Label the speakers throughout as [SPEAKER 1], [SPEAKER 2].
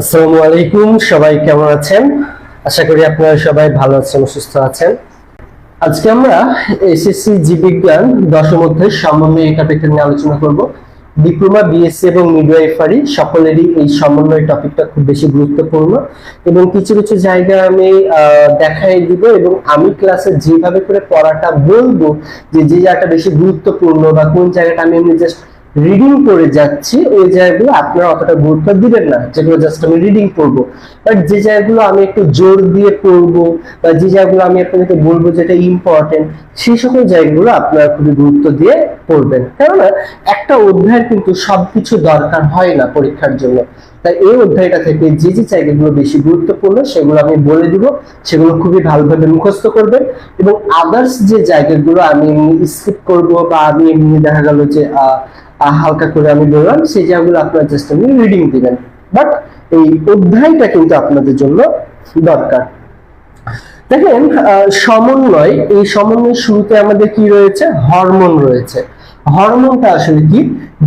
[SPEAKER 1] আসসালামু আলাইকুম, সবাই কেমন আছেন? আশা করি আপনারা সবাই ভালো আছেন, সুস্থ আছেন। আজকে আমরা এসএসসি জীববিজ্ঞান দশম সমন্বয় টপিকটা নিয়ে আলোচনা করব। ডিপ্লোমা বিএসসি এবং মিডওয়াইফারি সকলেরই এই সমন্বয় টপিকটা খুব বেশি গুরুত্বপূর্ণ এবং কিছু কিছু জায়গায় আমি দেখাই দিব এবং আমি ক্লাসে যেভাবে করে পড়াটা বলব যে যে জায়গাটা বেশি গুরুত্বপূর্ণ বা কোন জায়গাটা আমি জাস্ট রিডিং করে যাচ্ছি, ওই জায়গাগুলো আপনারা অতটা গুরুত্ব দিবেন না, যেগুলো জাস্ট আমি রিডিং করব বাট যে জায়গাগুলো আমি একটু জোর দিয়ে পড়ব, বা যে জায়গাগুলো আমি আপনাদেরকে বলব যেটা ইম্পর্টেন্ট সেই সকল জায়গাগুলো আপনারা খুবই গুরুত্ব দিয়ে পড়বেন। কেননা, একটা অধ্যায়ের কিন্তু সবকিছু দরকার হয় না পরীক্ষার জন্য। তাই এই অধ্যায়টা থেকে যে যে জায়গাগুলো বেশি গুরুত্বপূর্ণ সেগুলো আমি বলে দিব, সেগুলো খুবই ভালোভাবে মুখস্থ করবেন এবং আদার্স যে জায়গাগুলো আমি এমনি স্কিপ করব বা আমি এমনি দেখা গেল যে হালকা করে আমি বললাম, সেই জায়গাগুলো আপনার জাস্ট আমি রিডিং দিবেন। বাট এই অধ্যায়টা কিন্তু আপনাদের জন্য দরকার। দেখেন সমন্বয়, এই সমন্বয় শুরুতে আমাদের কি রয়েছে? হরমোন রয়েছে। হরমোনটা আসলে কি?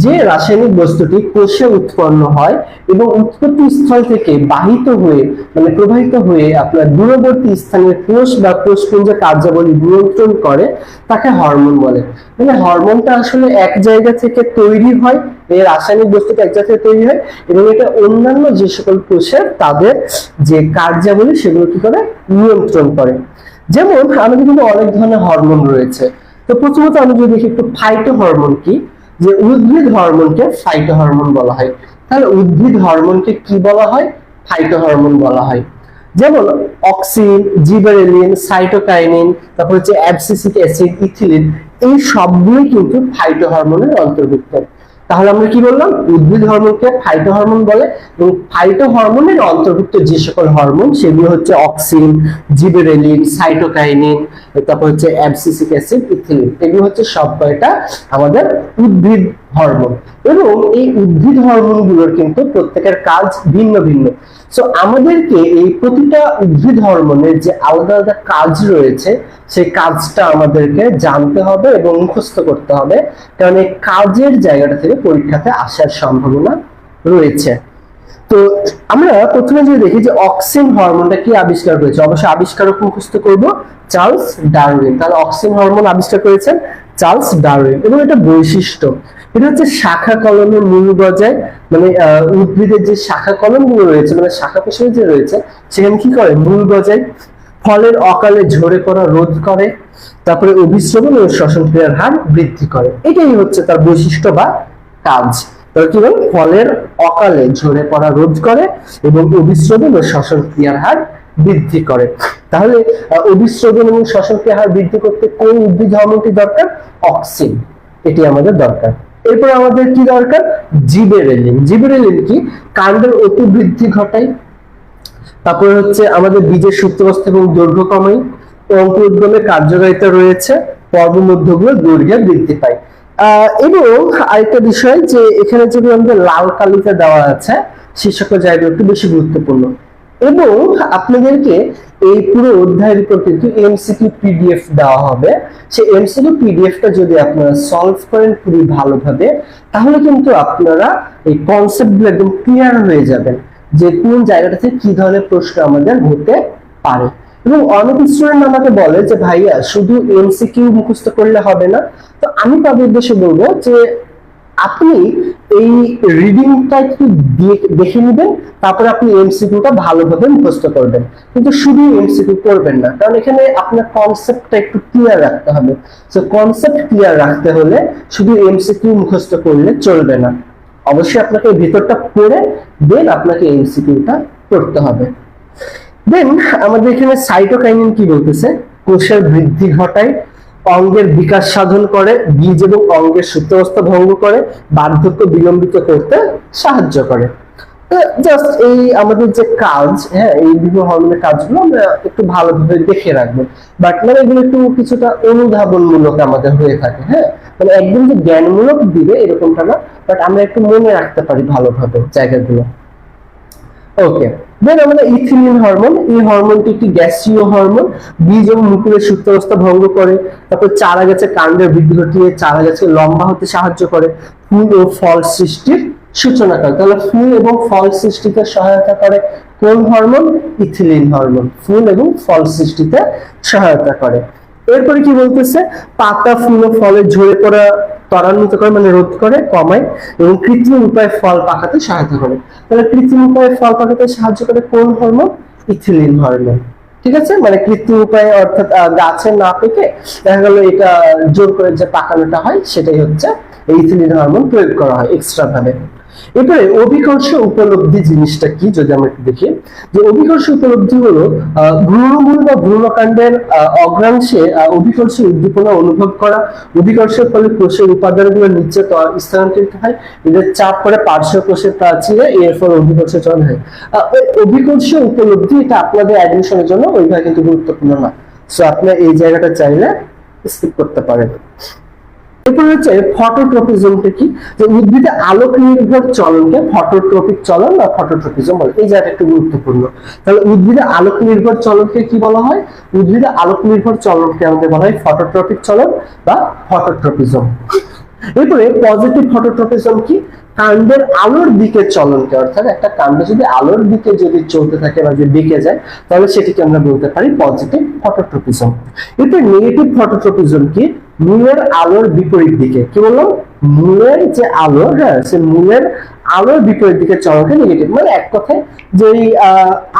[SPEAKER 1] যে রাসায়নিক বস্তুটি কোষে উৎপন্ন হয় এবং উৎপত্তি স্থল থেকে বাহিত হয়ে মানে প্রবাহিত হয়ে আপনার দূরবর্তী স্থানীয় কোষ বা কোষপুঞ্জ কার্যাবলী নিয়ন্ত্রণ করে, তাকে হরমোন বলে। মানে হরমোনটা আসলে এক জায়গা থেকে তৈরি হয়, এই রাসায়নিক বস্তুটা এক জায়গা থেকে তৈরি হয় এবং এটা অন্যান্য যে সকল কোষের তাদের যে কার্যাবলী সেগুলো কি করে? নিয়ন্ত্রণ করে। যেমন আমাদের কিন্তু অনেক ধরনের হরমোন রয়েছে। তো প্রথমত আমি যদি দেখি একটু ফাইটো হরমোন কি, যে উদ্ভিদ হরমোনকে ফাইটো হরমোন বলা হয়। তাহলে উদ্ভিদ হরমোনকে কি বলা হয়? ফাইটো হরমোন বলা হয়। যেমন অক্সিন, জিবারেলিন, সাইটোকাইনিন, তারপর হচ্ছে অ্যাবসিসিক অ্যাসিড, ইথিলিন, এই সবগুলোই কিন্তু ফাইটো হরমোনের অন্তর্ভুক্ত। তাহলে আমরা কি বললাম? উদ্ভিদ হরমোনকে ফাইটো হরমোন বলে এবং ফাইটো হরমোনের অন্তর্ভুক্ত যে সকল হরমোন সেগুলো হচ্ছে অক্সিন, জিবেরেলিন, সাইটোকাইনিন, তারপর হচ্ছে অ্যাবসিসিক অ্যাসিড, ইথিলিন। এগুলো হচ্ছে সব কয়টা আমাদের উদ্ভিদ হরমোন। এবং এই উদ্ভিদ হরমোনগুলোর কিন্তু প্রত্যেকের কাজ ভিন্ন ভিন্ন। সো আমাদেরকে এই প্রতিটা উদ্ভিদ হরমোনের যে আলাদা আলাদা কাজ রয়েছে, সেই কাজটা আমাদেরকে জানতে হবে এবং মুখস্থ করতে হবে। কারণ এই কাজের জায়গাটা থেকে পরীক্ষাতে আসার সম্ভাবনা রয়েছে। তো, আমরা প্রথমে যদি দেখি যে অক্সিন হরমোনটা কি আবিষ্কার করেছে, অবশ্যই আবিষ্কারক মুখস্থ করব, চার্লস ডারউইন। তাহলে অক্সিন হরমোন আবিষ্কার করেছেন চার্লস ডারউইন এবং এটা বৈশিষ্ট্য। এটা হচ্ছে শাখা কলমের মূল গজায় মানে উদ্ভিদের যে শাখা কলমগুলো রয়েছে মানে শাখা প্রশাখা যে রয়েছে, সেখানে কি করে? মূল গজায় ফলের অকালে ঝরে পড়া রোধ করে, তারপরে অভিশ্রবণ ও শ্বসন ক্রিয়ার হার বৃদ্ধি করে। এটাই হচ্ছে তার বৈশিষ্ট্য বা কাজ। তাহলে কি বল? ফলের অকালে ঝরে পড়া রোধ করে এবং অভিশ্রবণ ও শ্বসন ক্রিয়ার হার বৃদ্ধি করে। তাহলে অভিশ্রবণ এবং শ্বসন ক্রিয়ার হার বৃদ্ধি করতে কোন উদ্ভিদ হরমোনটি দরকার? অক্সিন। এটি আমাদের দরকার। এরপর আমাদের কি দরকার? জিবেরেলিন জিবেরেলিন কি? কাণ্ডের অতিবৃদ্ধি ঘটায় তারপরে হচ্ছে আমাদের বীজের সুপ্তাবস্থা এবং দৈর্ঘ্য কমাই। অঙ্কুরোদ্গমে কার্যকারিতা রয়েছে। পর্ব মধ্যগুলো দৈর্ঘ্যে বৃদ্ধি পায়। এবং আরেকটা বিষয় যে এখানে যেগুলো আমাদের লাল কালিতে দেওয়া আছে, সে সকল জায়গা একটু বেশি গুরুত্বপূর্ণ। এবং আপনাদেরকে এই পুরো অধ্যায়ের উপর কিন্তু এমসিকিউ পিডিএফ দেওয়া হবে। সেই এমসিকিউ পিডিএফটা যদি আপনারা সলভ করেন খুবই ভালোভাবে, তাহলে কিন্তু আপনারা এই কনসেপ্টগুলো একদম ক্লিয়ার হয়ে যাবেন যে কোন জায়গাটা থেকে কি ধরনের প্রশ্ন আমাদের হতে পারে। এবং অনেক স্টুডেন্ট আমাকে বলে যে, ভাইয়া, শুধু এমসিকিউ মুখস্থ করলে হবে না। তো আমি তাদের উদ্দেশ্যে বলব যে আপনি এই রিডিংটা একটু দেখে নেবেন, তারপরে আপনি এমসিকিউটা ভালোভাবে মুখস্থ করবেন। কিন্তু শুধু এমসিকিউ করবেন না, কারণ এখানে আপনার কনসেপ্টটা একটু ক্লিয়ার রাখতে হবে। তো কনসেপ্ট ক্লিয়ার রাখতে হলে শুধু এমসিকিউ মুখস্থ করলে চলবে না। অবশ্যই আপনাকে ভিতরটা পড়ে, দেন আপনাকে এমসিকিউটা করতে হবে। দেন আমাদের এখানে সাইটোকাইনিন কি বলতেছে? কোষের বৃদ্ধি ঘটায় অঙ্গের বিকাশ সাধন করে, বীজ এবং অঙ্গের সুপ্তাবস্থা ভঙ্গ করে, বার্ধক্য বিলম্বিত করতে সাহায্য করে। জাস্ট এই আমাদের যে কাজ হ্যাঁ এই বিভিন্ন হরমোনের কাজগুলো আমরা একটু ভালোভাবে দেখে রাখব। বাট মানে এগুলো একটু কিছুটা অনুধাবনমূলক আমাদের হয়ে থাকে হ্যাঁ। মানে একদম যে জ্ঞানমূলক দিবে এরকমটা না বাট আমরা একটু মনে রাখতে পারি ভালোভাবে জায়গাগুলো। ওকে দেন আমাদের ইথিলিন হরমোন এই হরমোনটি একটি গ্যাসীয় হরমোন বীজ এবং মুকুলের সুপ্তাবস্থা ভঙ্গ করে, তারপর চারা গাছের কাণ্ডের বৃদ্ধি ঘটিয়ে চারা গাছকে লম্বা হতে সাহায্য করে ফুল ও ফল সৃষ্টির সূচনা করে। তাহলে ফুল এবং ফল সৃষ্টিতে সহায়তা করে কোন হরমোন ইথিলিন হরমোন ফুল এবং ফল সৃষ্টিতে সহায়তা করে। এরপরে কি বলতেছে? পাতা, ফুল ও ফলে ঝরে পড়া ত্বরান্বিত করে মানে রোধ করে, কমায় এবং কৃত্রিম উপায়ে ফল পাকাতে সহায়তা করে। তাহলে কৃত্রিম উপায়ে ফল পাকাতে সাহায্য করে কোন হরমোন? Ethylene hormone. ঠিক আছে? মানে কৃত্রিম উপায়ে অর্থাৎ গাছে না পেকে দেখা গেল এটা জোর করে যে পাকানোটা হয়, সেটাই হচ্ছে এই ইথিলিন হরমোন প্রয়োগ করা হয় এক্সট্রা ভাবে। এরপরে অভিকর্ষ উপলব্ধি জিনিসটা কি, যদি আমরা একটু দেখি? যে অভিকর্ষ উপলব্ধি হলো ভ্রূণমূল বা ভ্রূণকাণ্ডের অগ্রাংশে অভিকর্ষ উদ্দীপনা অনুভব করা। অভিকর্ষের ফলে কোষের উপাদানগুলো নিচে স্থানান্তরিত হয়। এদের চাপ করে পার্শ্ব কোষের প্রাচীরে, এর ফলে অভিকর্ষ চলন হয়। অভিকর্ষ উপলব্ধি এটা আপনাদের অ্যাডমিশনের জন্য, ওইভাবে কিন্তু গুরুত্বপূর্ণ না। সো আপনার এই জায়গাটা চাইলে স্কিপ করতে পারেন। এরপর হচ্ছে ফটোট্রপিজমটা কি? যে উদ্ভিদে আলোক নির্ভর চলনকে ফটোট্রপিক চলন বা ফটোট্রপিজম বলে। এই জায়গাটা একটু গুরুত্বপূর্ণ। তাহলে উদ্ভিদে আলোক নির্ভর চলনকে কি বলা হয়? উদ্ভিদে আলোক নির্ভর চলনকে আমাদের বলা হয় ফটোট্রপিক চলন বা ফটোট্রপিজম এরপরে পজিটিভ ফটোট্রপিজম কি? কাণ্ডের আলোর দিকে চলনকে, অর্থাৎ একটা কাণ্ড যদি আলোর দিকে যদি চলতে থাকে বা যদি বেঁকে যায়, তাহলে সেটিকে আমরা বলতে পারি পজিটিভ ফটোট্রপিজম এরপর নেগেটিভ ফটোট্রপিজম কি? মূলের আলোর বিপরীত দিকে। কি বললাম মূলের যে আলো হ্যাঁ সে মূলের আলোর বিপরীত দিকে চলনকে নেগেটিভ মানে এক কথায় যে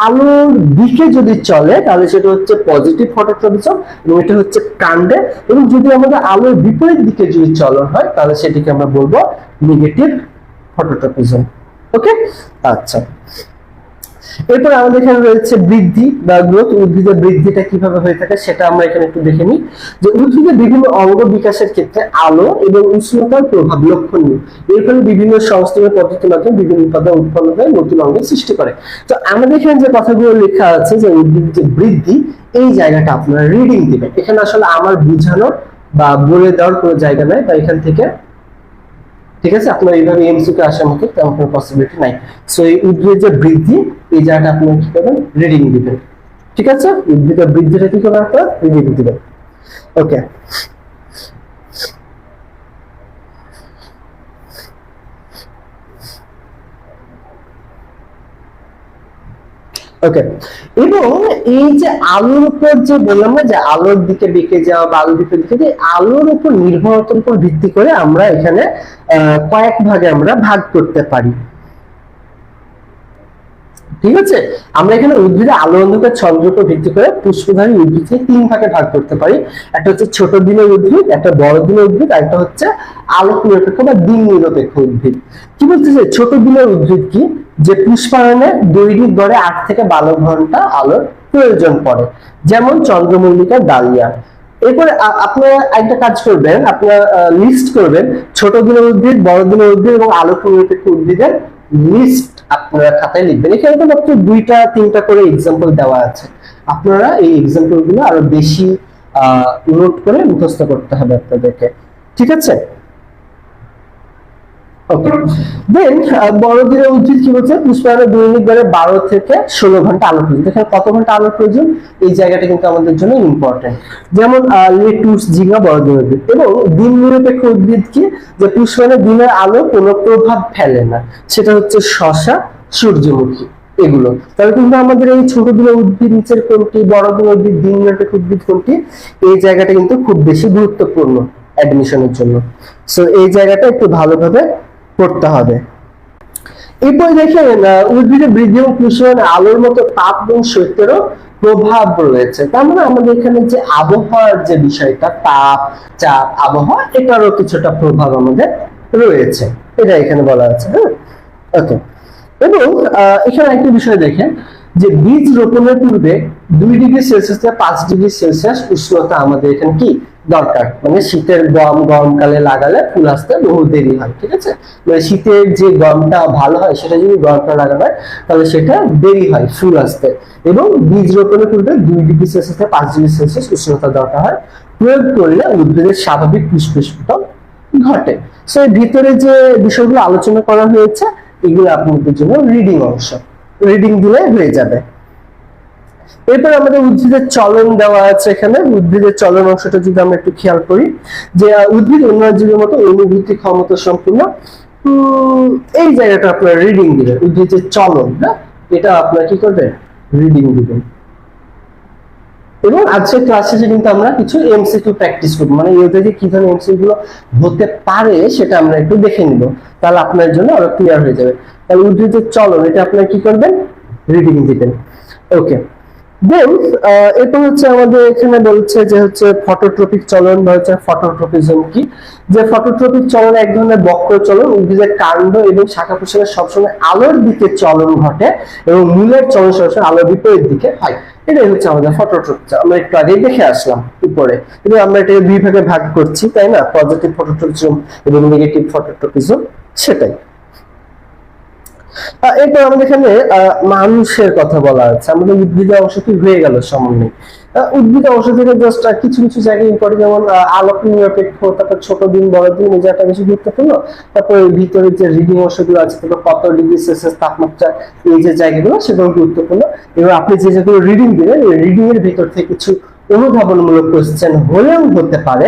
[SPEAKER 1] আলোর দিকে যদি চলে, তাহলে সেটা হচ্ছে পজিটিভ ফটোট্রপিজম এবং এটা হচ্ছে কাণ্ডে এবং যদি আমাদের আলোর বিপরীত দিকে যদি চলন হয়, তাহলে সেটিকে আমরা বলব নেগেটিভ ফটোট্রপিজম ওকে আচ্ছা। এরপর আমাদের এখানে রয়েছে বৃদ্ধি বা গ্রোথ উদ্ভিদের বৃদ্ধিটা কীভাবে হয়ে থাকে সেটা আমরা এখানে একটু দেখে নিই। যে উদ্ভিদের বিভিন্ন অঙ্গ বিকাশের ক্ষেত্রে আলো এবং উষ্ণতার প্রভাব লক্ষণীয়। এর ফলে বিভিন্ন সংস্থানের পদ্ধতির মাধ্যমে বিভিন্ন উপাদান উৎপন্ন হয়ে, নতুন অঙ্গের সৃষ্টি করে। তো আমাদের এখানে যে কথাগুলো লেখা আছে যে উদ্ভিদ যে বৃদ্ধি, এই জায়গাটা আপনারা রিডিং দিবেন। এখানে আসলে আমার বুঝানোর বা বলে দেওয়ার কোনো জায়গা নাই বা এখান থেকে ঠিক আছে? আপনার এইভাবে এমসিকে আসার মতো তেমন কোনো পসিবিলিটি নাই। সো এই উদ্ভিদের যে বৃদ্ধি, এই জায়গাটা আপনি কি করবেন? রিডিং দিবেন। ঠিক আছে? উদ্ভিদের বৃদ্ধিটা কি করবেন আপনার? রিডিং দিবেন। ওকে ওকে এবং এই যে আলোর উপর যে বললাম যে আলোর দিকে বেঁকে যাওয়া বা আলোর দিকে দিকে আলোর উপর নির্ভরতার উপর ভিত্তি করে আমরা এখানে কয়েক ভাগে আমরা ভাগ করতে পারি। ঠিক আছে? আমরা এখানে উদ্ভিদে আলো, অন্ধকার ছন্দের উপর ভিত্তি করে পুষ্পধারী উদ্ভিদকে তিন ভাগে ভাগ করতে পারি। একটা হচ্ছে ছোট দিনের উদ্ভিদ, একটা বড় দিনের উদ্ভিদ, আর একটা হচ্ছে আলোক নিরপেক্ষ বা দিন নিরপেক্ষ উদ্ভিদ। কি বলতেছে ছোট দিনের উদ্ভিদ কি? যে পুষ্পায়নে দৈনিক গড়ে আট থেকে বারো ঘণ্টা আলোর প্রয়োজন পড়ে, যেমন চন্দ্রমল্লিকা ডালিয়া। এরপরে আপনারা একটা কাজ করবেন, আপনারা লিস্ট করবেন, ছোট দিনের উদ্ভিদ, বড় দিনের উদ্ভিদ এবং আলোক নিরপেক্ষ উদ্ভিদের লিস্ট আপনারা খাতায় লিখবেন। এখানে তো মাত্র দুইটা, তিনটা করে এক্সাম্পল দেওয়া আছে। আপনারা এই এক্সাম্পলগুলো আরও বেশি আহ নোট করে মুখস্থ করতে হবে আপনাদেরকে। ঠিক আছে? ওকে দিনের উদ্ভিদ কি বলছে? পুষ্পায়নের দৈনিক গড়ে বারো থেকে ষোলো ঘণ্টা আলো প্রয়োজন। কত ঘণ্টা আলো প্রয়োজন? এই জায়গাটা কিন্তু আমাদের জন্য ইম্পর্টেন্ট যেমন লেটুস উদ্ভিদ। এবং দিন নিরপেক্ষ উদ্ভিদ কি? যে পুষ্পায়নের দিনের আলো কোনো প্রভাব ফেলে না। সেটা হচ্ছে শশা, সূর্যমুখী এগুলো। তাহলে কিন্তু আমাদের এই ছোট দিনের উদ্ভিদ নিচের কোনটি? বড় উদ্ভিদ, দিন নিরপেক্ষ উদ্ভিদ কোনটি? এই জায়গাটা কিন্তু খুব বেশি গুরুত্বপূর্ণ অ্যাডমিশনের জন্য। সো এই জায়গাটা একটু ভালোভাবে পড়তে হবে। এরপর দেখেন উদ্ভিদের বৃদ্ধি এবং পুষ্পায়নে আলোর মতো তাপ এবং শৈত্যেরও প্রভাব রয়েছে। তার মানে আমাদের এখানে যে আবহাওয়ার যে বিষয়টা, তাপ, চাপ, আবহাওয়া, এটারও কিছুটা প্রভাব আমাদের রয়েছে। এটা এখানে বলা আছে হ্যাঁ? ওকে এবং এখানে একটা বিষয় দেখেন, যে বীজ রোপণের পূর্বে দুই ডিগ্রি সেলসিয়াস থেকে পাঁচ ডিগ্রি সেলসিয়াস উষ্ণতা আমাদের এখানে কি? দরকার। মানে শীতের গম, গরমকালে লাগালে ফুল আসতে বহু দেরি হয়, ঠিক আছে? মানে শীতের যে গমটা ভালো হয়, সেটা যদি গরমটা লাগানো হয় তাহলে সেটা দেরি হয় ফুল আসতে। এবং বীজ রোপণের পূর্বে দুই ডিগ্রি সেলসিয়াস থেকে পাঁচ ডিগ্রি সেলসিয়াস উষ্ণতা দরকার হয়। প্রয়োগ করলে উদ্ভিদের স্বাভাবিক পুষ্পস্ফুটন ঘটে। সো ভিতরে যে বিষয়গুলো আলোচনা করা হয়েছে, এগুলো আপনাদের জন্য রিডিং অংশ। রিডিং দিলে হয়ে যাবে। এরপর আমাদের উদ্ভিদের চলন দেওয়া আছে এখানে। উদ্ভিদের চলন অংশটা যদি আমরা একটু খেয়াল করি, যে উদ্ভিদ অন্য জীবের মতো অনুভূতি ক্ষমতা সম্পূর্ণ এই জায়গাটা আপনার রিডিং দিবেন, উদ্ভিদের চলন হ্যাঁ এটা আপনার কি করবেন? রিডিং দিবেন। এবং আজকের ক্লাসে যে কিন্তু আমরা কিছু এমসিকিউ প্র্যাকটিস করব মানে এর থেকে কি ধরনের এমসিকিউ গুলো হতে পারে সেটা আমরা একটু দেখে নিব, তাহলে আপনার জন্য আরও ক্লিয়ার হয়ে যাবে। তাহলে উদ্ভিদের চলন, এটা আপনার কি করবেন? রিডিং দিবেন। ওকে দেন এরপর হচ্ছে আমাদের এখানে বলছে যে হচ্ছে ফটোট্রপিক চলন বা হচ্ছে ফটোট্রপিজম কি? যে ফটোট্রপিক চলন এক ধরনের বক্র চলন, উদ্ভিদের কাণ্ড এবং শাখা প্রশাখা সবসময় আলোর দিকে চলন ঘটে এবং মূলের চলন সবসময় আলোর বিপরীত দিকে হয়। এটাই হচ্ছে আমাদের ফটোট্রপিক আমরা একটু আগেই দেখে আসলাম উপরে। কিন্তু আমরা এটাকে দুই ভাগে ভাগ করছি, তাই না? পজিটিভ ফটোট্রপিজম এবং নেগেটিভ ফটোট্রপিজম সেটাই। এরপর আমাদের এখানে মানুষের কথা বলা আছে আমাদের উদ্ভিদ অংশ কি হয়ে গেল সমন্বয়? উদ্ভিদ অংশ থেকে জাস্ট কিছু কিছু জায়গায় ইম্পর্টেন্ট যেমন আলোক নিরপেক্ষ, তারপর ছোট দিন বড় দিন এই জায়গাটা বেশি গুরুত্বপূর্ণ। তারপর এর ভিতরে যে রিডিং অংশগুলো আছে তারপর কত ডিগ্রি সেলসিয়াস তাপমাত্রা, এই যে জায়গাগুলো, সেগুলো গুরুত্বপূর্ণ। এবং আপনি যে যেগুলো রিডিং দিবেন রিডিং এর ভিতর থেকে কিছু অনুধাবনমূলক কোশ্চেন হলেও হতে পারে।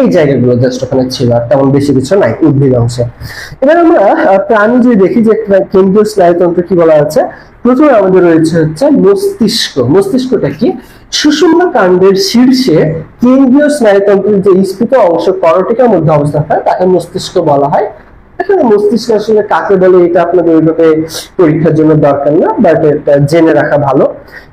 [SPEAKER 1] এই জায়গাগুলো জাস্ট ওখানে ছিল আর তেমন বেশি কিছু নাই উদ্ভিদ অংশে। এবার আমরা প্রাণী যদি দেখি যে কেন্দ্রীয় স্নায়ুতন্ত্র কি বলা আছে প্রথমে আমাদের রয়েছে হচ্ছে মস্তিষ্ক। মস্তিষ্কটা কি? সুষুম্ন কাণ্ডের শীর্ষে কেন্দ্রীয় স্নায়ুতন্ত্রের যে স্ফীত অংশ করটিকার মধ্যে অবস্থান হয় তাকে মস্তিষ্ক বলা হয়। মস্তিষ্ক আসলে কাকে বলে এটা আপনাদের ওইভাবে পরীক্ষার জন্য দরকার না বাট এটা জেনে রাখা ভালো।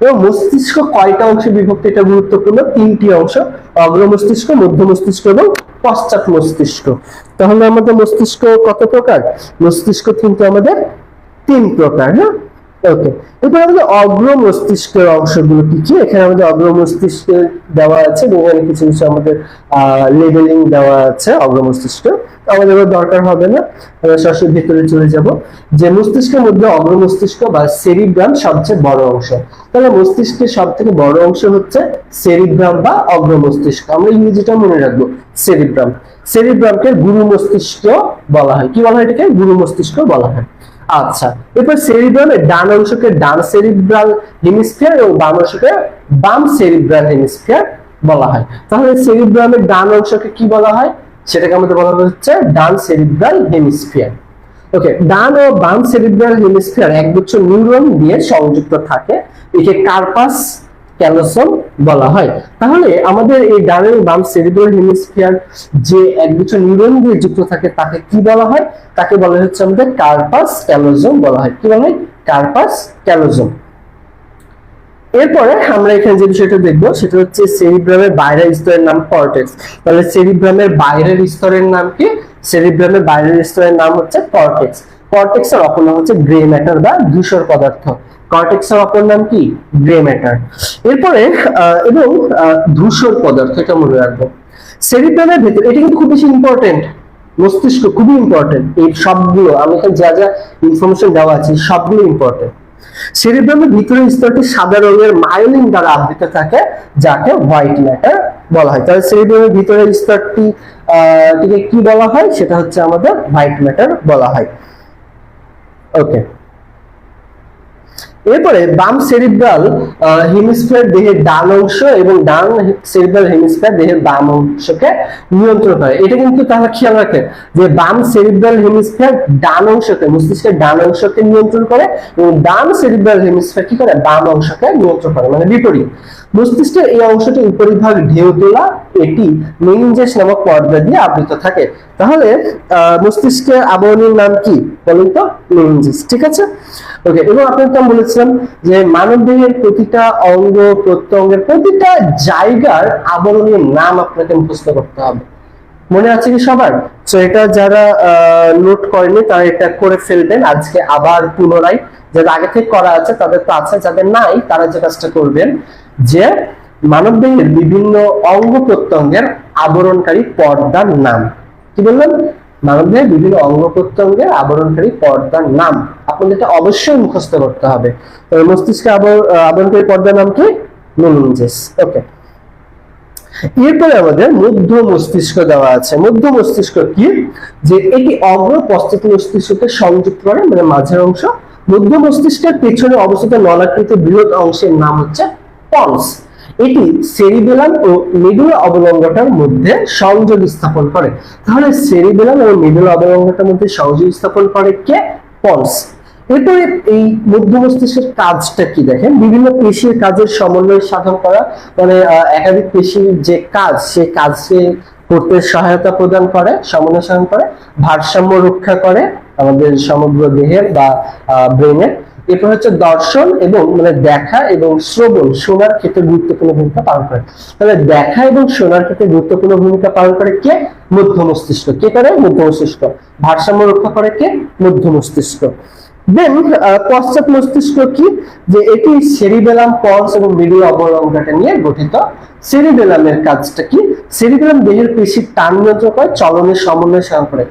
[SPEAKER 1] এবং মস্তিষ্ক কয়টা অংশে বিভক্ত এটা গুরুত্বপূর্ণ? তিনটি অংশ, অগ্র মস্তিষ্ক, মধ্য মস্তিষ্ক এবং পশ্চাৎ মস্তিষ্ক। তাহলে আমাদের মস্তিষ্ক কত প্রকার? মস্তিষ্ক কিন্তু আমাদের তিন প্রকার হ্যাঁ? ওকে এরপর আমাদের অগ্র মস্তিষ্কের অংশগুলো কি কি? এখানে আমাদের অগ্র মস্তিষ্কে দেওয়া আছে এখানে কিছু কিছু আমাদের লেবেলিং দেওয়া আছে অগ্র মস্তিষ্ক। আমাদের দরকার হবে না। আমরা সরাসরি ভেতরে চলে যাব। যে মস্তিষ্কের মধ্যে অগ্র মস্তিষ্ক বা সবচেয়ে বড় অংশ। তাহলে মস্তিষ্কের সব থেকে বড় অংশ হচ্ছে সেরিব্রাম বা অগ্র মস্তিষ্ক। আমরা ইংরেজিটা মনে রাখব সেরিব্রাম সেরিব্রামকে গুরু মস্তিষ্ক বলা হয়। কি বলা হয় এটাকে? গুরু মস্তিষ্ক বলা হয়। আচ্ছা এরপর সেরিব্রামের ডান অংশকে ডান সেরিব্রাল হেমিস্ফিয়ার এবং বাম অংশকে বাম সেরিব্রাল হেমিস্ফিয়ার বলা হয়। তাহলে সেরিব্রামের ডান অংশকে কি বলা হয়? সেটাকে আমাদের বলা হচ্ছে ডান সেরিব্রাল হেমিস্ফিয়ার ওকে, ডান ও বাম সেরিব্রাল হেমিস্ফিয়ার একগুচ্ছ নিউরন দিয়ে সংযুক্ত থাকে। একে কার্পাস ক্যালোসোম বলা হয়। তাহলে আমাদের এই ডান এবং বাম সেরিব্রাল হেমিস্ফিয়ার যে একগুচ্ছ নিউরন দিয়ে যুক্ত থাকে, তাকে কি বলা হয়? তাকে বলা হচ্ছে আমাদের কার্পাস ক্যালোজোম বলা হয়। কি বলা হয়? কার্পাস ক্যালোজোম। এরপরে আমরা এখানে যে বিষয়টা দেখব, সেটা হচ্ছে সেরিব্রামের বাইরের স্তরের নাম কর্টেক্স। তাহলে সেরিব্রামের বাইরের স্তরের নাম কি? সেরিব্রামের বাইরের স্তরের নাম হচ্ছে কর্টেক্স। কর্টেক্স এর অপর নাম হচ্ছে গ্রে ম্যাটার বা ধূসর পদার্থ। কর্টেক্স এর অপর নাম কি? গ্রে ম্যাটার এরপরে এবং ধূসর পদার্থ এটা মনে রাখব। সেরিব্রামের ভেতরে এটা কিন্তু খুব বেশি ইম্পর্টেন্ট মস্তিষ্ক খুবই ইম্পর্টেন্ট এই সবগুলো আমি এখানে যা যা ইনফরমেশন দেওয়া আছে সবগুলো ইম্পর্টেন্ট সেরিব্রামের ভিতরের স্তরটি সাদা রঙের মায়োলিন দ্বারা আবৃত থাকে যাকে হোয়াইট ম্যাটার বলা হয়। তাহলে সেরিব্রামের ভিতরের স্তরটি আহ, কি বলা হয়? সেটা হচ্ছে আমাদের হোয়াইট ম্যাটার বলা হয়। ওকে এরপরে বাম সেরিব্রাল হেমিস্ফিয়ার দেহের ডান অংশ এবং ডান সেরিব্রাল হেমিস্ফিয়ার দেহের বাম অংশকে নিয়ন্ত্রণ করে। এটা কিন্তু তাহলে খেয়াল রাখে যে বাম সেরিব্রাল হেমিস্ফিয়ার ডান অংশকে, মস্তিষ্কের ডান অংশকে নিয়ন্ত্রণ করে এবং ডান সেরিব্রাল হেমিস্ফিয়ার কি করে? বাম অংশকে নিয়ন্ত্রণ করে মানে বিপরীত। মস্তিষ্কের এই অংশটি উপরিভাগ ঢেউ তোলা, এটি মেনিনজেস নামক পর্দা দিয়ে আবৃত থাকে। তাহলে মস্তিষ্কের আবরণীর নাম কি? বলুন তো মেনিনজেস ঠিক আছে? ওকে এবং আপনাকে আমি বলেছিলাম যে মানব দেহের প্রতিটা অঙ্গ, প্রত্যঙ্গের প্রতিটা জায়গার আবরণীর নাম আপনাকে মুখস্থ করতে হবে। মনে আছে কি সবার? তো এটা যারা নোট করেনি, তারা এটা করে ফেলবেন। আজকে আবার পুনরায় যাদের আগে থেকে করা আছে, তাদের তো আছে, যাদের নাই, তারা যে কাজটা করবেন, যে মানব দেহের বিভিন্ন অঙ্গ, প্রত্যঙ্গের আবরণকারী পর্দার নাম। কি বললাম মানব দেহের বিভিন্ন অঙ্গ প্রত্যঙ্গের আবরণকারী পর্দার নাম। আপনাদের এটা অবশ্যই মুখস্থ করতে হবে। তবে মস্তিষ্কে আবরণকারী পর্দার নাম কি? মেনিনজেস। ওকে। এরপরে আমাদের মধ্য মস্তিষ্ক দেওয়া আছে। মধ্য মস্তিষ্ক কি? যে এটি অগ্র পশ্চাৎ মস্তিষ্ককে সংযুক্ত করে মানে মাঝের অংশ। মধ্য মস্তিষ্কের পেছনে অবস্থিত নলাকৃতি বৃহৎ অংশের নাম হচ্ছে পন্স। এটি সেরিবেলাম ও মিডুলা অবলঙ্গটার মধ্যে সংযোগ স্থাপন করে। তাহলে সেরিবেলাম ও মিডুলা অবলঙ্গটার মধ্যে সংযোগ স্থাপন করে কে? পন্স এরপরে এই মধ্য মস্তিষ্কের কাজটা কি দেখেন? বিভিন্ন পেশির কাজের সমন্বয় সাধন করা মানে একাধিক পেশির যে কাজ, সে কাজকে করতে সহায়তা প্রদান করে, সমন্বয় সাধন করে, ভারসাম্য রক্ষা করে আমাদের সমগ্র দেহের বা ব্রেনের এরপর হচ্ছে দর্শন এবং মানে দেখা এবং শ্রবণ শোনার ক্ষেত্রে গুরুত্বপূর্ণ ভূমিকা পালন করে। তাহলে দেখা এবং শোনার ক্ষেত্রে গুরুত্বপূর্ণ ভূমিকা পালন করে কে? মধ্য মস্তিষ্ক। কে করে? মধ্য মস্তিষ্ক। ভারসাম্য রক্ষা করে কে? মধ্য মস্তিষ্ক। দেন পশ্চাৎ মস্তিষ্ক কি? যে এটি সেরিবেলাম পলস এবং মিডিল অবলঙ্গটা নিয়ে গঠিত। সেরিবেলামের কাজটা কি? সেরিবেলাম দেহের পেশির টান নিয়ন্ত্রণ করে, চলনের সমন্বয় সাধন করে।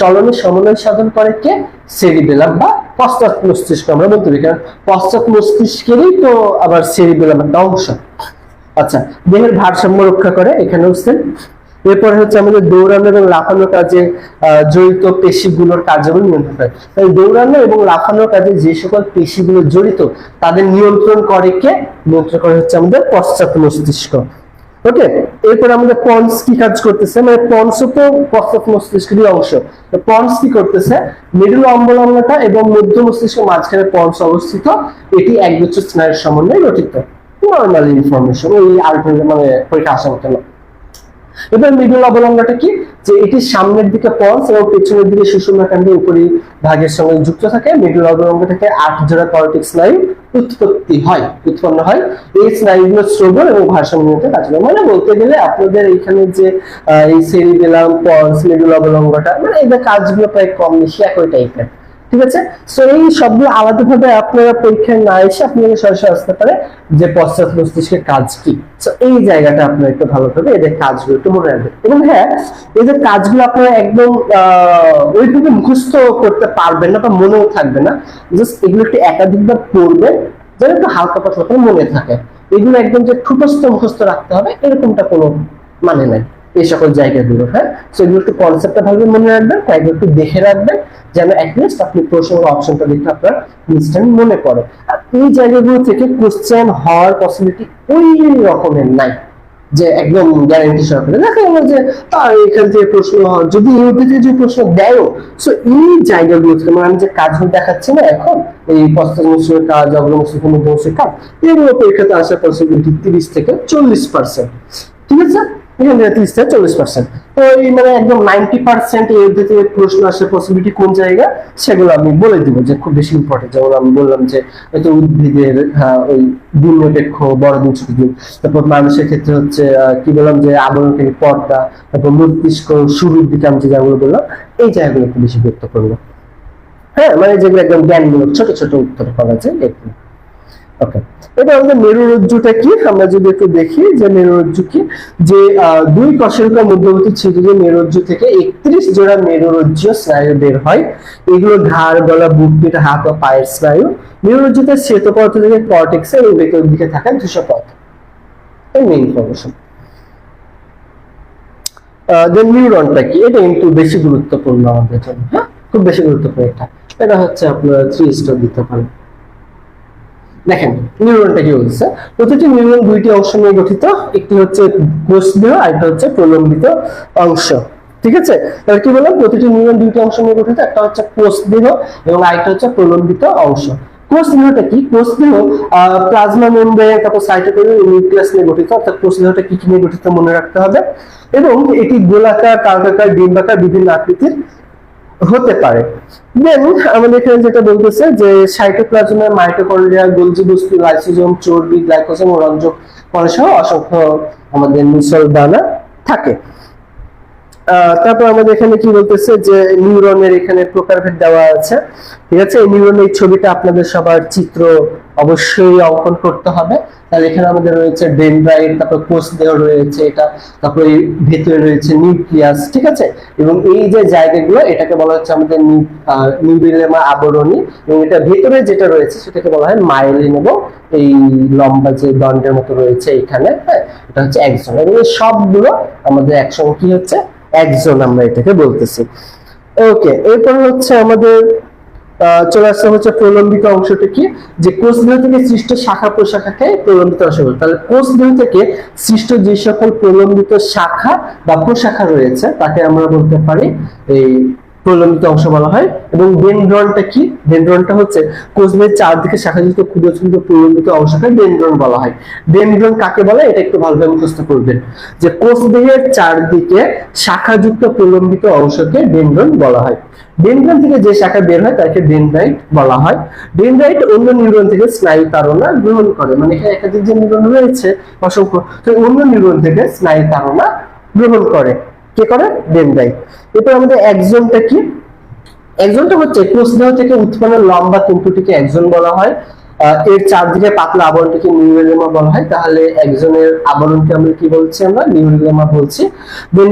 [SPEAKER 1] চলনের সমন্বয় সাধন করে কে? সেরিবেলাম বা পশ্চাৎ মস্তিষ্ক আমরা বলতে পারি। কারণ পশ্চাৎ মস্তিষ্কেরই তো আবার সেরিবেলাম একটা অংশ। আচ্ছা দেহের ভারসাম্য রক্ষা করে, এখানেও সেম এরপরে হচ্ছে আমাদের দৌড়ানো এবং লাফানো কাজে জড়িত পেশিগুলোর কার্যাবলী নিয়ন্ত্রণ করে তাই দৌড়ানো এবং লাফানোর কাজে যে সকল পেশিগুলো জড়িত, তাদের নিয়ন্ত্রণ করে কে? নিয়ন্ত্রণ করে হচ্ছে আমাদের পশ্চাৎ মস্তিষ্ক। ওকে? এরপর আমাদের পন্স কি কাজ করতেছে? মানে পন্স তো পশ্চাৎ মস্তিষ্কেরই অংশ। পন্স কি করতেছে? মিডল অম্বলঙ্গটা এবং মধ্য মস্তিষ্ক মাঝখানে পন্স অবস্থিত। এটি একগুচ্ছ স্নায়ুর সমন্বয়ে গঠিত। নর্মাল ইনফরমেশন ওই আলটিমেট মানে পরীক্ষা আসার মতো না। এবার মিডল অবলম্বনটা কি? যে এটি সামনের দিকে পন্স এবং পেছনের দিকে সুষুম্নাকাণ্ডের উপরি ভাগের সঙ্গে যুক্ত থাকে। মিডল অবলম্ব থেকে আট জোড়া কর্টিক স্নায়ু উৎপত্তি হয়, উৎপন্ন হয়। এই স্নায়ুগুলো শ্রবণ এবং ভারসাম্য নিয়ন্ত্রণে কাজ করে। মানে বলতে গেলে আপনাদের এইখানে যে এই সেরিবেলাম, পন্স মিডল অবলম্বটা মানে এদের কাজগুলো প্রায় কম বেশি একই টাইপের ঠিক আছে? সো এই সবগুলো আলাদাভাবে আপনারা পরীক্ষায় না এসে আপনাকে সরাসরি আসতে পারে। যে পশ্চাৎ মস্তিষ্কের কাজ কি? সো এই জায়গাটা আপনারা একটু ভালোভাবে এদের কাজগুলো একটু মনে রাখবেন। এবং হ্যাঁ এদের কাজগুলো আপনারা একদম ওইভাবে মুখস্থ করতে পারবেন না বা মনেও থাকবে না। জাস্ট এগুলো একটু একাধিকবার পড়বেন, যেন একটু হালকা পাতলা করে মনে থাকে। এগুলো একদম যে ঠুটস্থ মুখস্থ রাখতে হবে, এরকমটা কোনো মানে নাই। এই সকল জায়গাগুলো হ্যাঁ? সো এগুলো একটু কনসেপ্টটা ভাবে মনে রাখবেন, কয়েকবার একটু দেখে রাখবেন, যেন অ্যাটলিস্ট আপনি প্রশ্ন অপশনটা দেখে আপনার ইনস্ট্যান্ট মনে পড়ে। আর এই জায়গাগুলো থেকে কোশ্চেন হওয়ার পসিবিলিটি ওই রকমের নাই, যে একদম গ্যারান্টি সহকারে। দেখা গেল যে, তার এখান থেকে প্রশ্ন যদি থেকে যে প্রশ্ন দেয় সো এই জায়গাগুলো থেকে মানে আমি যে কাজগুলো দেখাচ্ছি না এখন, এই পশ্চাৎমুখী কাজ অগ্রমুখী মধ্যমুখী কাজ এগুলো পরীক্ষাতে আসার পসিবিলিটি তিরিশ থেকে চল্লিশ পার্সেন্ট ঠিক আছে? থেকে চল্লিশ মানে পার্সেন্ট কোন জায়গা সেগুলো বলে খুব আমি হ্যাঁ, তারপর মানুষের ক্ষেত্রে হচ্ছে কি বললাম যে আবরণকারী পর্দা তারপর মস্তিষ্ক শুরুর দিকে আমি যে জায়গাগুলো বললাম এই জায়গাগুলো একটু বেশি গুরুত্বপূর্ণ। হ্যাঁ মানে যেগুলো একদম জ্ঞানমূলক ছোট ছোট উত্তর পাওয়া যায় ওকে এটা মেরুরজ্জুটা কি? আমরা যদি একটু দেখি যে মেরুরজ্জু কি? যে দুই মধ্যবর্তী মেরুরজ্জু থেকে একত্রিশ জোড়া স্নায়ু বের হয়। এগুলো ঘাড়, গলা, বুক হাত ও পায়ের স্নায়ু। মেরুরজ্জুতে শ্বেতপথ থেকে কর্টেক্স ভেতর দিকে এই মেইন ইনফরমেশন দেন নিউরনটা কি? এটা কিন্তু বেশি গুরুত্বপূর্ণ আমাদের জন্য হ্যাঁ? খুব বেশি গুরুত্বপূর্ণ এটা। এটা হচ্ছে আপনারা থ্রি স্টার দিতে পারেন দেখেন নিউরনটা কি বলছে? প্রতিটি নিউরন দুইটি অংশ নিয়ে গঠিত, একটি হচ্ছে কোষদেহ আর একটা হচ্ছে প্রলম্বিত অংশ। ঠিক আছে? তাহলে কি বললাম? প্রতিটি নিউরন দুইটি অংশ নিয়ে গঠিত, একটা হচ্ছে কোষদেহ এবং আরেকটা হচ্ছে প্রলম্বিত অংশ। কোষদেহটা কি? কোষদেহ প্লাজমা তারপর নিয়ে গঠিত, অর্থাৎ কি কি নিয়ে গঠিত মনে রাখতে হবে? এবং এটি গোলাকার কার্কাকার ডিম্বাকার, বিভিন্ন আকৃতির হতে পারে। দেন আমাদের এখানে যেটা বলতেছে যে সাইটোপ্লাজমে মাইটোকন্ড্রিয়া গোলজি বস্তু লাইসোজোম, চর্বি গ্লাইকোজেন ও রঞ্জক সহ অসংখ্য আমাদের মিশল দানা থাকে। তারপর আমাদের এখানে কি বলতেছে যে নিউরনের এখানে প্রকারভেদ দেওয়া আছে। ঠিক আছে? এই নিউরনের ছবিটা আপনাদের সবার চিত্র অবশ্যই অঙ্কন করতে হবে। তাহলে এখানে আমাদের রয়েছে ডেনড্রাইট তারপর কোষ দেহ রয়েছে এটা, তারপর এই ভেতরে রয়েছে নিউক্লিয়াস, ঠিক আছে? এবং এই যে জায়গাগুলো, এটাকে বলা হচ্ছে আমাদের নিউবিলেমা আবরণী এবং এটা ভেতরে যেটা রয়েছে, সেটাকে বলা হয় মাইলিন এবং এই লম্বা যে দণ্ডের মতো রয়েছে এখানে হ্যাঁ? এটা হচ্ছে একজন এবং এই সবগুলো আমাদের একসঙ্গে কি হচ্ছে? একজন আমরা এটাকে বলতেছি। ওকে এরপর হচ্ছে আমাদের চলে আসছে হচ্ছে প্রলম্বিত অংশটা কি? যে কোষদেহ থেকে সৃষ্ট শাখা প্রশাখাকে প্রলম্বিত অংশ তাহলে কোষদেহ থেকে সৃষ্ট যে সকল প্রলম্বিত শাখা বা প্রশাখা রয়েছে, তাকে আমরা বলতে পারি এই প্রলম্বিত অংশ বলা হয়। এবং ডেনড্রনটা কি? ডেনড্রনটা হচ্ছে কোষদেহের চারদিকে শাখাযুক্ত ক্ষুদ্র ক্ষুদ্র প্রলম্বিত অংশকে ডেনড্রন বলা হয়? ডেনড্রন কাকে বলে? এটা একটু ভালোভাবে মুখস্থ করবেন যে কোষদেহের চারদিকে শাখাযুক্ত প্রলম্বিত অংশকে ডেনড্রন বলা হয়। ডেনড্রন থেকে যে শাখা বের হয়, তাকে ডেনড্রাইট বলা হয়। ডেনড্রাইট অন্য নিউরন থেকে স্নায়ু তাড়না গ্রহণ করে। মানে এখানে একাধিক যে নিউরন রয়েছে, অসংখ্য, তো অন্য নিউরন থেকে স্নায়ু তাড়না গ্রহণ করে। কে করে? ডেনড্রাইট এরপর আমাদের একজনটা কি? একজনটা হচ্ছে কোষদেহ থেকে উৎপন্ন লম্বা তন্তুটিকে একজন বলা হয়। এর চারদিকে পাতলা আবরণটিকে নিউরেলেমা বলা হয়। তাহলে একজনের আবরণকে আমরা কি বলছি আমরা? নিউরেলেমা বলছি।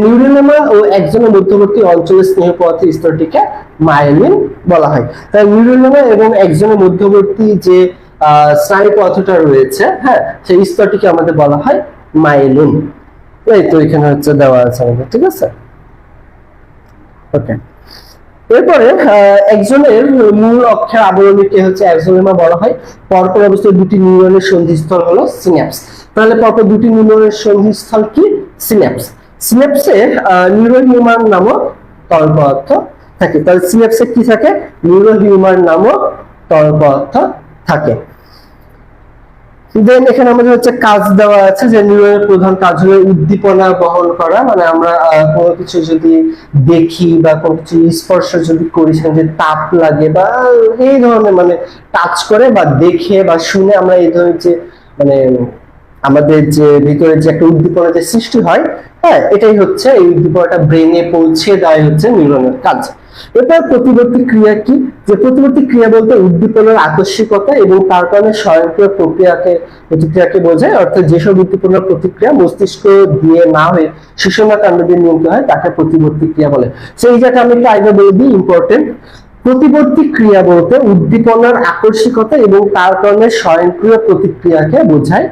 [SPEAKER 1] নিউরেলেমা ও একজনের মধ্যবর্তী অঞ্চলের স্নেহ পদার্থের স্তরটিকে মায়েলিন বলা হয়। তাই নিউরেলেমা এবং একজনের মধ্যবর্তী যে স্নায়ু পদার্থটা রয়েছে হ্যাঁ সেই স্তরটিকে আমাদের বলা হয় মায়োলিন এই তো এখানে হচ্ছে দেওয়া আছে আমাদের, ঠিক আছে? ওকে এরপরে একজনের মূল অক্ষের আবরণীকে হচ্ছে বলা হয়। পরপর দুটি নিউরনের সন্ধিস্থল হলো সিন্যাপস তাহলে পরপর দুটি নিউরনের সন্ধিস্থল কি? সিন্যাপস সিন্যাপসে নিউরো হিউমার নামক তরল পদার্থ থাকে। তাহলে সিন্যাপসে কি থাকে? নিউরো হিউমার নামক তরল পদার্থ থাকে। দেন এখানে আমাদের হচ্ছে কাজ দেওয়া আছে, যে নিউরনের প্রধান কাজ হলো উদ্দীপনা বহন করা। মানে আমরা কোনো কিছু যদি দেখি বা কোনো কিছু স্পর্শ যদি করি, সেখানে তাপ লাগে বা এই ধরনের মানে টাচ করে বা দেখে বা শুনে আমরা এই ধরনের যে মানে আমাদের যে ভিতরে যে একটা উদ্দীপনা যে সৃষ্টি হয় হ্যাঁ এটাই হচ্ছে এই উদ্দীপনাটা ব্রেনে পৌঁছে দেওয়াই হচ্ছে নিউরনের কাজ। এরপর প্রতিবর্তী ক্রিয়া কি? যে প্রতিবর্তী ক্রিয়া বলতে উদ্দীপনার আদর্শিকতা এবং তার কারণে স্বয়ংক্রিয় প্রক্রিয়াকে, প্রতিক্রিয়াকে বোঝায়। অর্থাৎ যেসব উদ্দীপনার প্রতিক্রিয়া মস্তিষ্ক দিয়ে না হয়ে শিশুনা কাণ্ড দিয়ে নিয়মিত হয়, তাকে প্রতিবর্তী ক্রিয়া বলে। সেই জায়গাটা আমি একটু আগে বলে দিই ইম্পর্টেন্ট প্রতিবর্তী ক্রিয়া বলতে উদ্দীপনার আকস্মিকতা এবং তার কারণে স্বয়ংক্রিয় প্রতিক্রিয়াকে বোঝায়।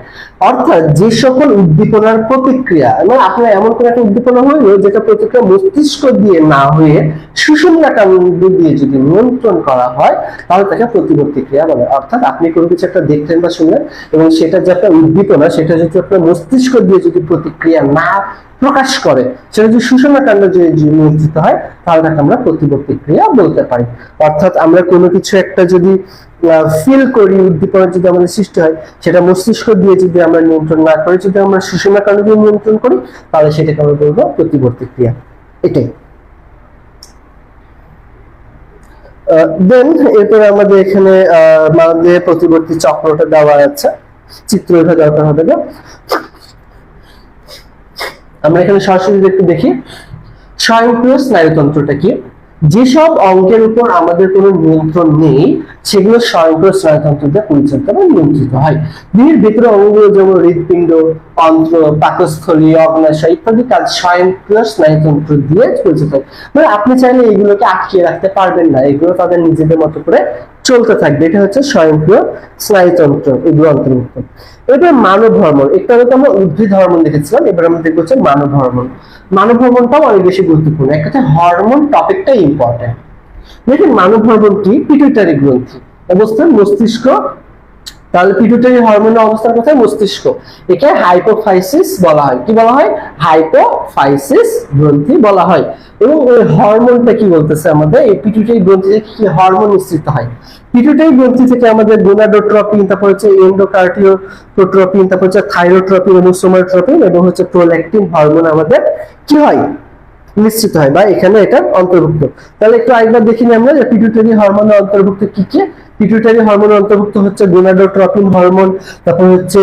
[SPEAKER 1] অর্থাৎ যে সকল উদ্দীপনার প্রতিক্রিয়া মানে আপনার এমন কোনো একটা উদ্দীপনা হইল যেটা প্রতিক্রিয়া মস্তিষ্ক দিয়ে না হয়ে সুষমনা কাণ্ড দিয়ে যদি নিয়ন্ত্রণ করা হয়, তাহলে তাকে প্রতিবর্তী ক্রিয়া বলে। অর্থাৎ আপনি কোনো কিছু একটা দেখলেন বা শুনলেন এবং সেটা যে একটা উদ্দীপনা, সেটা যদি আপনার মস্তিষ্ক দিয়ে যদি প্রতিক্রিয়া না প্রকাশ করে। সেটা যদি সুষমা কাণ্ড যদি নিয়ন্ত্রিত হয়, তাহলে তাকে আমরা প্রতিবর্তী ক্রিয়া বলতে পারি। অর্থাৎ আমরা কোনো কিছু একটা যদি ফিল করি উদ্দীপনা যদি আমাদের সৃষ্টি হয়, সেটা মস্তিষ্ক দিয়ে যদি আমরা নিয়ন্ত্রণ না করে, যদি আমরা সুষমা কাণ্ড দিয়ে নিয়ন্ত্রণ করি, তাহলে সেটাকে আমরা বলব প্রতিবর্তী ক্রিয়া। এটাই। দেন এরপরে আমাদের এখানে আমাদের প্রতিবর্তী চক্রটা দেওয়া আছে। চিত্র এটা দরকার হবে না। আমরা এখানে সরাসরি একটু দেখি। স্বয়ংক্রিয় স্নায়ুতন্ত্রটা কি? যেসব অঙ্কের উপর আমাদের কোনো নিয়ন্ত্রণ নেই, সেগুলো স্বয়ংক্রিয় স্নায়ুতন্ত্র দিয়ে পরিচালিত বা নিয়ন্ত্রিত হয়। দেহের ভেতরে অঙ্গগুলো যেমন হৃৎপিণ্ড, অন্ত্র, পাকস্থলী, অগ্নাশয় ইত্যাদি কাজ স্বয়ংক্রিয় স্নায়ুতন্ত্র দিয়ে পরিচালিত হয়। মানে আপনি চাইলে এগুলোকে আটকিয়ে রাখতে পারবেন না। এগুলো তাদের নিজেদের মতো করে চলতে থাকবে। এটা হচ্ছে স্বয়ংক্রিয় স্নায়ুতন্ত্র এগুলো অন্তর্ভুক্ত। এবার মানব হরমোন, একটু আগে তো আমরা উদ্ভিদ হরমোন দেখেছিলাম, এবার আমরা দেখব হচ্ছে মানব হরমোন। মানব হরমোনটাও অনেক বেশি গুরুত্বপূর্ণ। এক কথা হরমোন টপিকটাই ইম্পর্টেন্ট দেখেন, মানব হরমোন কি পিটুইটারি গ্রন্থি, অবস্থান মস্তিষ্ক তাহলে পিটুইটারি হরমোনের অবস্থান কোথায় মস্তিষ্ক। একে হাইপোফাইসিস বলা হয়। কি বলা হয়? হাইপোফাইসিস গ্রন্থি বলা হয়। এবং ওই হরমোনটা কি বলতেছে আমাদের? এই পিটুইটারি গ্রন্থি থেকে কি হরমোন নিঃসৃত হয়? পিটুইটারি গ্রন্থি থেকে আমাদের গোনাডোট্রপিন তারপর হচ্ছে এন্ডোকার্টিওট্রপিন তারপর হচ্ছে থাইরোট্রপিন এবং সোমাটোট্রপিন এবং হচ্ছে প্রোল্যাকটিন হরমোন আমাদের কি হয়? নিশ্চিত হয় বা এখানে এটা অন্তর্ভুক্ত। তাহলে একটু আরেকবার দেখিনি আমরা যে পিটুটারি হরমোনের অন্তর্ভুক্ত কি কি? পিটুটারি হরমোনের অন্তর্ভুক্ত হচ্ছে গোনাডোট্রপিন হরমোন তারপর হচ্ছে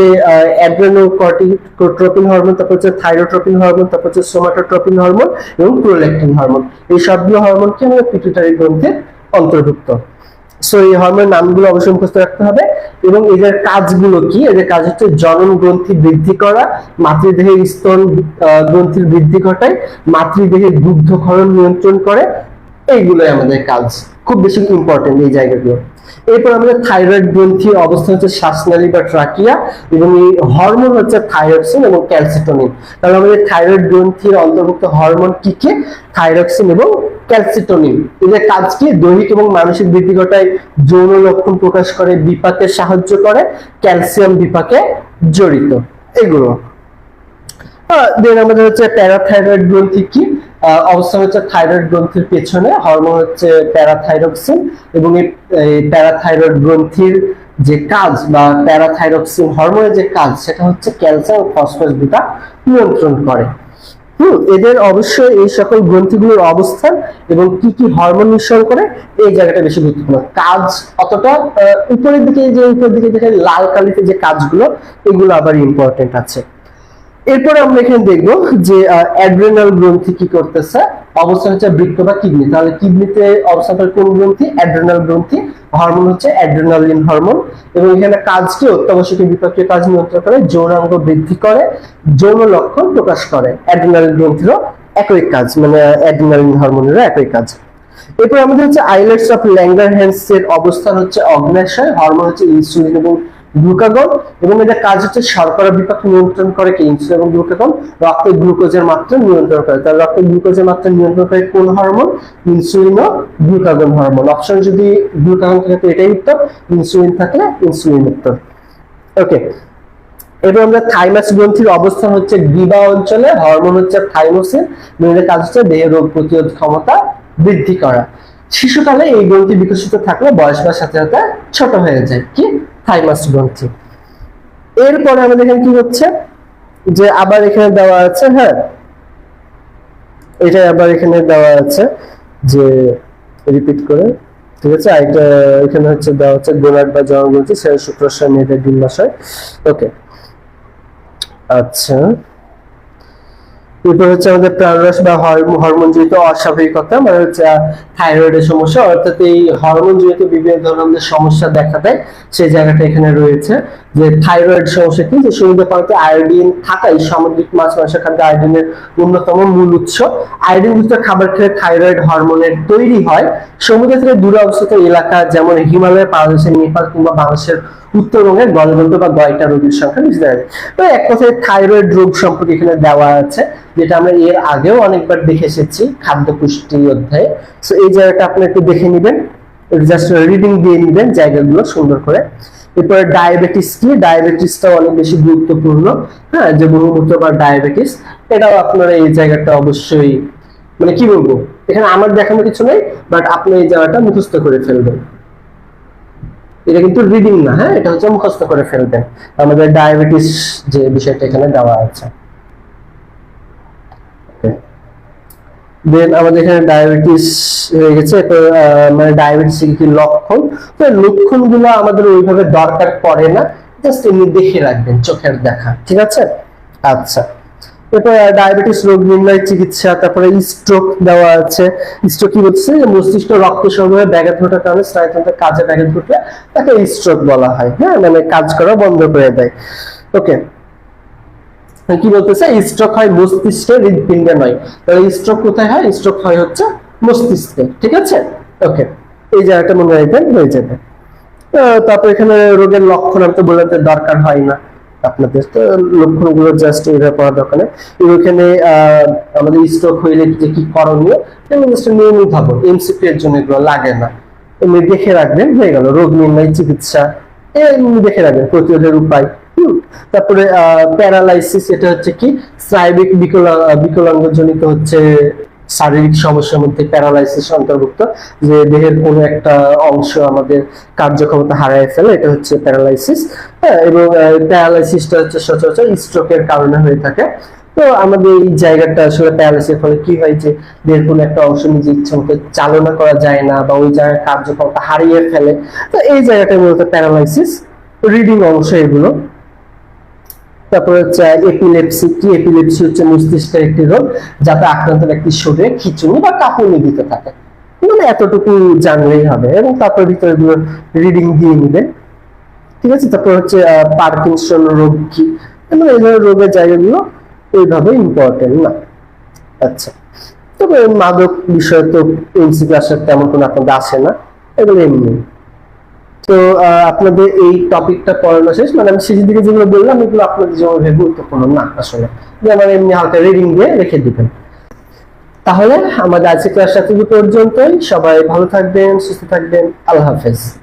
[SPEAKER 1] অ্যাড্রেনোকর্টিকোট্রপিন হরমোন তারপর হচ্ছে থাইরোট্রপিন হরমোন তারপর হচ্ছে সোমাটোট্রপিন হরমোন এবং প্রোল্যাকটিন হরমোন এই সবগুলো হরমোনকে আমরা পিটুটারি গ্রন্থে অন্তর্ভুক্ত। সো এই হরমোনের নামগুলো অবশ্যই মুখস্থ রাখতে হবে এবং এদের কাজগুলো কি? এদের কাজ হচ্ছে জনন গ্রন্থি বৃদ্ধি করা, মাতৃদেহের স্তন গ্রন্থির বৃদ্ধি ঘটায়, মাতৃদেহের দুগ্ধক্ষরণ নিয়ন্ত্রণ করে। এইগুলোই আমাদের কাজ। খুব বেশি ইম্পর্টেন্ট এই জায়গাগুলো। এরপর আমাদের থাইরয়েড গ্রন্থি অবস্থান হচ্ছে শ্বাসনালী বা ট্রাকিয়া এবং এই হরমোন হচ্ছে থাইরক্সিন এবং ক্যালসিটোনিন। তাহলে আমাদের থাইরয়েড গ্রন্থির অন্তর্ভুক্ত হরমোন কি কি? থাইরক্সিন এবং ক্যালসিটোনিন। এদের কাজ কি? দৈহিক এবং মানসিক বৃদ্ধি ঘটায়, যৌন লক্ষণ প্রকাশ করে বিপাকে সাহায্য করে, ক্যালসিয়াম বিপাকে জড়িত। এগুলো। দেন আমাদের হচ্ছে প্যারাথাইরয়েড গ্রন্থি কি? অবস্থান হচ্ছে থাইরয়েড গ্রন্থির পেছনে, হরমোন হচ্ছে প্যারাথাইরক্সিন এবং এই প্যারাথাইরয়েড গ্রন্থির যে কাজ বা প্যারাথাইরক্সিন হরমোনের যে কাজ, সেটা হচ্ছে ক্যালসিয়াম ও ফসফরাস দুটা নিয়ন্ত্রণ করে। হুম, এদের অবশ্যই এই সকল গ্রন্থিগুলোর অবস্থান এবং কি কি হরমোন নিঃসরণ করে, এই জায়গাটা বেশি গুরুত্বপূর্ণ। কাজ অতটা উপরের দিকে যে, উপরের দিকে দেখে লাল কালিতে যে কাজগুলো, এগুলো আবার ইম্পর্টেন্ট আছে। এরপরে আমরা এখানে দেখব যে অ্যাড্রেনাল গ্রন্থি কি করতেছে অবস্থান হচ্ছে বৃক্ক বা কিডনি। তাহলে কিডনিতে অবস্থান করে কোন গ্রন্থি? অ্যাড্রেনাল গ্রন্থি। হরমোন হচ্ছে অ্যাড্রেনালিন হরমোন এবং এখানে কাজ কি অত্যাবশ্যকীয় বিপাকীয় কাজ নিয়ন্ত্রণ করে, যৌনাঙ্গ বৃদ্ধি করে, যৌন লক্ষণ প্রকাশ করে। অ্যাড্রেনাল গ্রন্থিরও একই কাজ মানে অ্যাড্রেনালিন হরমোনেরও একই কাজ। এরপর আমাদের হচ্ছে আইলেটস অফ ল্যাঙ্গার হ্যান্ডস এর অবস্থান হচ্ছে অগ্নাশয় হরমোন হচ্ছে ইনসুলিন এবং গ্লুকাগন এবং এদের কাজ হচ্ছে শর্করা বিপাক নিয়ন্ত্রণ করে কি ইনসুলিন এবং গ্লুকাগন রক্তে গ্লুকোজের মাত্রা নিয়ন্ত্রণ করে। তাহলে রক্তে গ্লুকোজের মাত্রা নিয়ন্ত্রণ করে কোন হরমোন ইনসুলিন ও গ্লুকাগন হরমোন অপশন যদি গ্লুকাগন থাকে তো এটাই উত্তর ইনসুলিন থাকলে ইনসুলিন উত্তর। ওকে এবার আমরা থাইমাস গ্রন্থির অবস্থান হচ্ছে গ্রীবা অঞ্চলে হরমোন হচ্ছে থাইমোসিন মেয়েদের কাজ হচ্ছে দেহের রোগ প্রতিরোধ ক্ষমতা বৃদ্ধি করা। শিশুকালে এই গ্রন্থি বিকশিত থাকলে বয়স হওয়ার সাথে সাথে ছোট হয়ে যায়। কি? থাইমাস গ্রন্থি এরপরে আমাদের এখানে কি হচ্ছে? যে আবার এখানে দেওয়া আছে হ্যাঁ এটা আবার এখানে দেওয়া আছে, যে রিপিট করে, ঠিক আছে? এটা এখানে হচ্ছে দেওয়া হচ্ছে গোলাট বা জনগ্রন্থি সেটা শুক্রাশয় মেয়েদের ডিম্বাশয়। ওকে আচ্ছা। এরপর হচ্ছে আমাদের প্রাণরস বা হরমোন জড়িত অস্বাভাবিকতা মানে হচ্ছে থাইরয়েডের সমস্যা, অর্থাৎ এই হরমোন জড়িত বিভিন্ন ধরনের সমস্যা দেখা দেয় সেই জায়গাটা এখানে রয়েছে। যে থাইরয়েড সমস্যা কি? যে সমুদ্র পানিতে আয়োডিন থাকাই সামুদ্রিক মাছ মাংস খাদ্যে আয়োডিনের অন্যতম মূল উৎস। আয়োডিন যুক্ত খাবার খেলে থাইরয়েড হরমোনের তৈরি হয় সমুদ্র থেকে দূরে অবস্থিত এলাকা, যেমন হিমালয় বাংলাদেশের নেপাল কিংবা বাংলাদেশের উত্তরবঙ্গের গলগন্ত বা গয়টা রোগীর সংখ্যা বেশি দেখা এক কথায় থাইরয়েড রোগ সম্পর্কে এখানে দেওয়া আছে, যেটা আমরা এর আগেও অনেকবার দেখে এসেছি খাদ্য পুষ্টি অধ্যায়ে। তো এই জায়গাটা আপনি একটু দেখে নেবেন জাস্ট রিডিং দিয়ে নেবেন জায়গাগুলো সুন্দর করে। এরপরে ডায়াবেটিস কি? ডায়াবেটিসটা অনেক বেশি গুরুত্বপূর্ণ। হ্যাঁ যে বহুমূত্র বা ডায়াবেটিস এটাও আপনারা এই জায়গাটা অবশ্যই মানে কি বলব? এখানে আমার দেখানো কিছু নেই বাট আপনি এই জায়গাটা মুখস্থ করে ফেলবেন। এটা কিন্তু রিডিং না হ্যাঁ? এটা হচ্ছে মুখস্থ করে ফেলবেন আমাদের ডায়াবেটিস যে বিষয়টা এখানে দেওয়া আছে। দেন আমাদের এখানে ডায়াবেটিস হয়ে গেছে মানে ডায়াবেটিস কি লক্ষণ? তো লক্ষণগুলো আমাদের ওইভাবে দরকার পড়ে না জাস্ট এমনি দেখে রাখবেন, চোখের দেখা, ঠিক আছে? আচ্ছা। এরপর ডায়াবেটিস রোগ নির্ণয় চিকিৎসা, তারপরে স্ট্রোক দেওয়া আছে। স্ট্রোক কি যে মস্তিষ্ক রক্ত সরবরাহে ব্যাঘাত ঘটার কারণে স্নায়ুতন্ত্রের কাজে ব্যাঘাত ঘটলে তাকে স্ট্রোক বলা হয়। হ্যাঁ মানে কাজ করা বন্ধ করে দেয়। ওকে কি বলতেছে? স্ট্রোক হয় মস্তিষ্কে হৃদপিণ্ডে নয়। তাহলে স্ট্রোক কোথায় হয়? স্ট্রোক হয় হচ্ছে মস্তিষ্কে। ঠিক আছে? ওকে এই জায়গাটা মনে রাখবেন, হয়ে যাবে। তারপর এখানে রোগের লক্ষণ আমি তো দরকার হয় না। আপনাদের, তো লক্ষণগুলো জাস্ট এইভাবে পড়ার দরকার নেই। এখানে আমাদের স্ট্রোক হইলে যে কি করণীয় এগুলো জাস্ট নিয়মিত ভাবো এমসিপি এর জন্য এগুলো লাগে না। এমনি দেখে রাখবেন, হয়ে গেল, রোগ নির্ণয়, চিকিৎসা এমনি দেখে রাখবেন, প্রতিরোধের উপায়। তারপরে প্যারালাইসিস এটা হচ্ছে কি? স্নায়বিক বিকলাঙ্গজনিত হচ্ছে শারীরিক সমস্যার মধ্যে প্যারালাইসিস অন্তর্ভুক্ত, যে দেহের কোনো একটা অংশ আমাদের কার্যক্ষমতা হারায় ফেলে, এটা হচ্ছে প্যারালাইসিস এবং প্যারালাইসিসটা হচ্ছে সচরাচর স্ট্রোকের কারণে হয়ে থাকে। তো আমাদের এই জায়গাটা আসলে প্যারালাইসিসের ফলে কি হয় যে, দেহের কোনো একটা অংশ নিজে ইচ্ছা মতো চালনা করা যায় না বা ওই জায়গায় কার্যক্ষমতা হারিয়ে ফেলে। তো এই জায়গাটা মূলত প্যারালাইসিস রিডিং অংশ এগুলো। তারপর হচ্ছে এপিলেপসি কি এপিলেপসি হচ্ছে মস্তিষ্কের একটি রোগ, যাতে আক্রান্ত ব্যক্তির শরীরে খিচুনি বা কাঁপুনি দিতে থাকে। মানে এতটুকু জানলেই হবে এবং তারপর ভিতরে রিডিং দিয়ে নিবেন। ঠিক আছে? তারপর হচ্ছে পার্কিনসন রোগ কি? মানে এই ধরনের রোগের জায়গাগুলো এইভাবে ইম্পর্টেন্ট না। আচ্ছা। তবে মাদক বিষয়ে তো এমসিপি আসার তেমন কোনো আপনাদের আসে না। এগুলো এমনি। তো আপনাদের এই টপিকটা পড়ানো শেষ। মানে আমি শেষের দিকে যেগুলো বললাম, এগুলো আপনাদের জন্য ভেবে গুরুত্বপূর্ণ। না, আসলে। যেমন এমনি হালকা রিডিং দিয়ে রেখে দিবেন। তাহলে আমাদের আজকে ক্লাসটা পর্যন্তই। সবাই ভালো থাকবেন, সুস্থ থাকবেন। আল্লাহ হাফেজ।